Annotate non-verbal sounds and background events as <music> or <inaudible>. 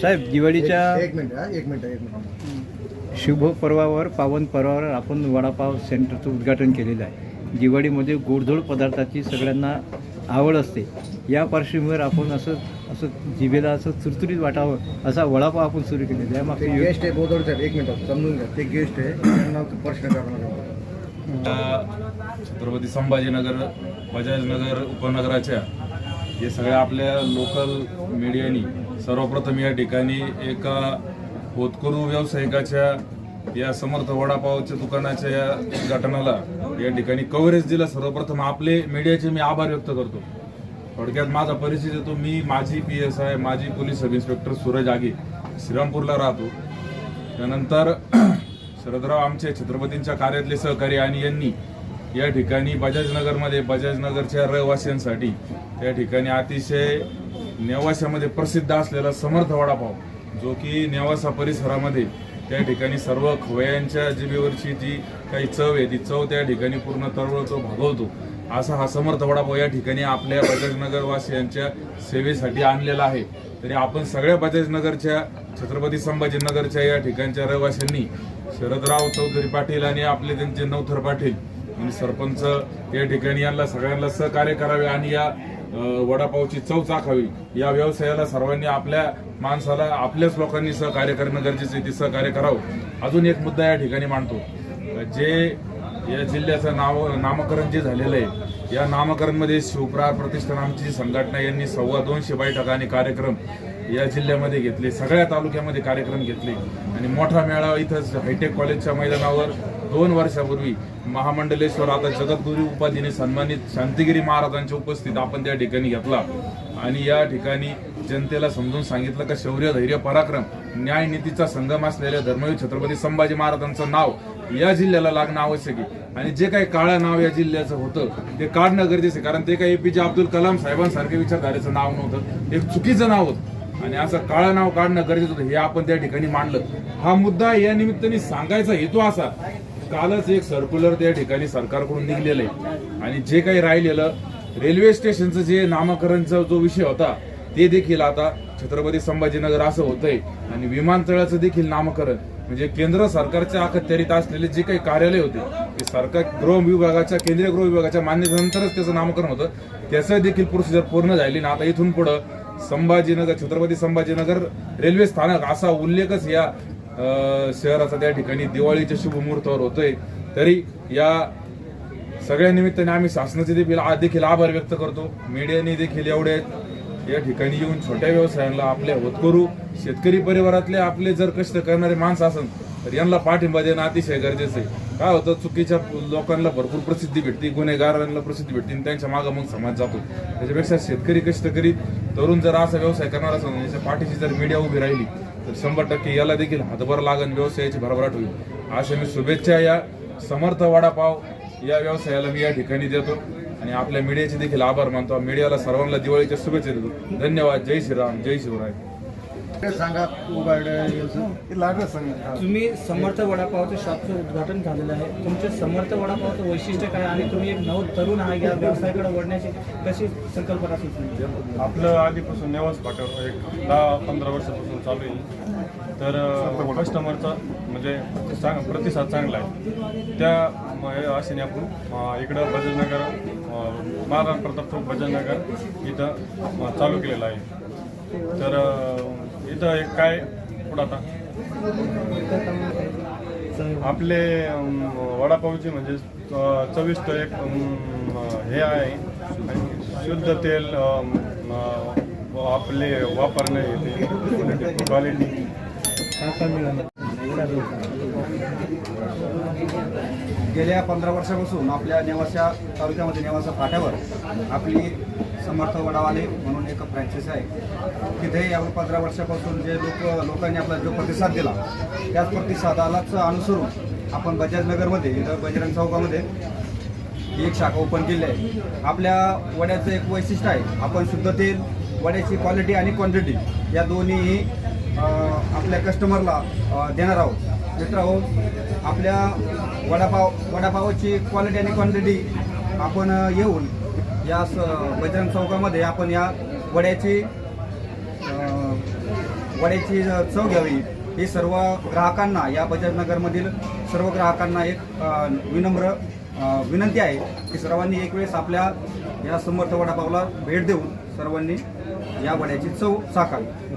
साहेब दिवाळीच्या एक मिनिट हा एक मिनिट एक मिनिट. शुभ पर्वावर पावन पर्वावर आपण वडापाव सेंटरचं उद्घाटन केलेलं आहे. दिवाळीमध्ये गोडधोड पदार्थाची सगळ्यांना आवड असते. या पार्श्वभूमीवर आपण असं असं जिभेला असं चुरचुरीत वाटावं असा वडापाव आपण सुरू केलेला आहे. यो- गेस्ट आहे बोधोड साहेब एक मिनिट समजून घ्या. ते गेस्ट आहे त्यांना प्रश्न करणार छत्रपती संभाजीनगर बजाजनगर उपनगराच्या हे सगळ्या आपल्या लोकल मीडियानी सर्वप्रथम या ठिकाणी एका होतकरू व्यावसायिकाच्या या समर्थ वडापावच्या दुकानाच्या या उद्घाटनाला या ठिकाणी कव्हरेज दिलं. सर्वप्रथम आपले मीडियाचे मी आभार व्यक्त करतो. थोडक्यात माझा परिचय देतो. मी माझी पी एस आय माझी police sub inspector Suraj Aage श्रीरामपूरला राहतो. त्यानंतर <clears throat> शरदराव आमचे छत्रपतींच्या कार्यातले सहकारी आणि यांनी या ठिकाणी बजाजनगरमध्ये बजाजनगरच्या रहिवाशांसाठी या ठिकाणी अतिशय नेवाशामध्ये प्रसिद्ध असलेला समर्थ वडापाव जो की नेवासा परिसरामध्ये त्या ठिकाणी सर्व खवयांच्या जिभेवरची जी काही चव आहे ती चव त्या ठिकाणी पूर्ण तळवळतो भागवतो. असा हा समर्थ वडापाव या ठिकाणी आपल्या बजाजनगरवासियांच्या सेवेसाठी आणलेला आहे. तरी आपण सगळ्या बजाजनगरच्या छत्रपती संभाजीनगरच्या या ठिकाणच्या रहिवाशांनी शरदराव चौधरी पाटील आणि आपले त्यांचे नवथर पाटील आणि सरपंच या ठिकाणी यांना सगळ्यांना सहकार्य करावे आणि या वडापावची चव चाखावी. या व्यवसायाला सर्वांनी आपल्या माणसाला आपल्याच लोकांनी सहकार्य करणं गरजेचं आहे ते सहकार्य करावं. अजून एक मुद्दा या ठिकाणी मांडतो. जे या जिल्ह्याचं नाव नामकरण जे झालेलं आहे या नामकरणमध्ये शिवप्रार प्रतिष्ठान आमची संघटना यांनी सव्वा दोनशे बैठका आणि कार्यक्रम या जिल्ह्यामध्ये घेतले सगळ्या तालुक्यामध्ये कार्यक्रम घेतले. आणि मोठा मेळावा इथंच हायटेक कॉलेजच्या मैदानावर दोन वर्षापूर्वी महामंडलेश्वर आता जगद्गुरू उपाधीने सन्मानित शांतिगिरी महाराजांच्या उपस्थित आपण त्या ठिकाणी घेतला. आणि या ठिकाणी जनतेला समजून सांगितलं का शौर्य धैर्य पराक्रम न्यायनीतीचा संगम असलेल्या धर्मवीर छत्रपती संभाजी महाराजांचं नाव या जिल्ह्याला लागणं आवश्यक आहे. आणि जे काही काळं नाव या जिल्ह्याचं होतं ते काढणं गरजेचं आहे. कारण ते काही एपीजे अब्दुल कलाम साहेबांसारखे विचारधारेचं नाव नव्हतं. एक चुकीचं नाव होतं. आणि असं काळं नाव काढणं गरजेचं होतं हे आपण त्या ठिकाणी मांडलं. हा मुद्दा या निमित्ताने सांगायचा हेतू असा कालच एक सर्क्युलर त्या ठिकाणी सरकारकडून निघलेलं आहे. आणि जे काही राहिलेलं रेल्वे स्टेशनचं जे नामकरणचा जो विषय होता ते देखील आता छत्रपती संभाजीनगर असं होतंय. आणि विमानतळाचं देखील नामकरण म्हणजे केंद्र सरकारच्या अखत्यारीत असलेले जे काही कार्यालय होते ते सरकार गृह विभागाच्या केंद्रीय गृह विभागाच्या मान्यतेनंतरच त्याचं नामकरण होतं. त्याचं देखील प्रोसिजर पूर्ण झाली ना आता इथून पुढं संभाजीनगर छत्रपती संभाजीनगर रेल्वे स्थानक असा उल्लेखच या शहराचा त्या ठिकाणी दिवाळीच्या शुभमुहूर्तावर होतोय. तरी या सगळ्या निमित्ताने आम्ही शासनाचे देखील देखील आभार व्यक्त करतो. मीडियाने देखील एवढे या ठिकाणी येऊन छोट्या व्यवसायांना आपल्या होतकरू शेतकरी परिवारातले आपले जर कष्ट करणारे माणसं असेल तर यांना पाठिंबा देणं अतिशय गरजेचं आहे. काय होतं चुकीच्या लोकांना भरपूर प्रसिद्धी भेटते गुन्हेगारांना प्रसिद्धी भेटते आणि त्यांच्या मागं मग समाज जातो. त्याच्यापेक्षा शेतकरी कष्टकरी तरुण जर असा व्यवसाय करणार असेल म्हणजे त्याच्या पाठीशी जर मीडिया उभी राहिली तर शंभर टक्के याला देखील हातभार लागन व्यवसायाची भरभराट होईल. अशा मी शुभेच्छा या समर्थ वडापाव या व्यवसायाला मी या ठिकाणी देतो. आणि आपल्या मीडियाचे देखील आभार मानतो. मीडियाला सर्वांना दिवाळीच्या शुभेच्छा देतो. धन्यवाद. जय श्रीराम. जय शिवराय. सांगा उघड तुम्ही समर्थ वडापावच्या शॉपचं उद्घाटन झालेलं आहे. तुमचे समर्थ वडापावचं वैशिष्ट्य काय आणि तुम्ही एक नव तरुण आहे या व्यवसायाकडे वळण्याची कशी संकल्पना सुचली आपलं आधीपासून नेवास फाट्यावर एक दहा पंधरा वर्षापासून चालू आहे. तर कस्टमरचा म्हणजे चांग प्रतिसाद चांगला आहे. त्या म- हे आशेने आपण इकडं बजाजनगर अ, महाराज प्रताप चौक बजाजनगर इथं चालू केलेलं आहे. तर इथं एक काय पुढं आता? आपले वडापावचे म्हणजे चविष्ट एक हे आहे. आणि शुद्ध तेल आपले वापरणे क्वालिटी गेल्या पंधरा वर्षापासून आपल्या नेवाशा तालुक्यामध्ये नेवासा फाट्यावर आपली समर्थ वडावाले म्हणून एक फ्रँचायसी आहे. तिथे या पंधरा वर्षापासून जे लोक लोकांनी आपला जो प्रतिसाद दिला त्याच प्रतिसादालाच अनुसरून आपण बजाजनगरमध्ये इथं बजरंग चौकामध्ये एक शाखा ओपन केली आहे. आपल्या वड्याचं एक वैशिष्ट्य आहे आपण शुद्ध तेल वड्याची क्वालिटी आणि क्वांटिटी या दोन्ही आपल्या कस्टमरला देणार आहोत. मित्र आपल्या वडापाव वडापावाची क्वालिटी आणि क्वांटिटी आपण येऊन या स बजरंग चौकामध्ये आपण या वड्याची वड्याची चव घ्यावी. ही सर्व ग्राहकांना या बजाजनगरमधील सर्व ग्राहकांना एक विनम्र विनंती आहे की सर्वांनी एक वेळेस आपल्या या समर्थ वडापावला भेट देऊन सर्वांनी या वड्याची चव चाकावी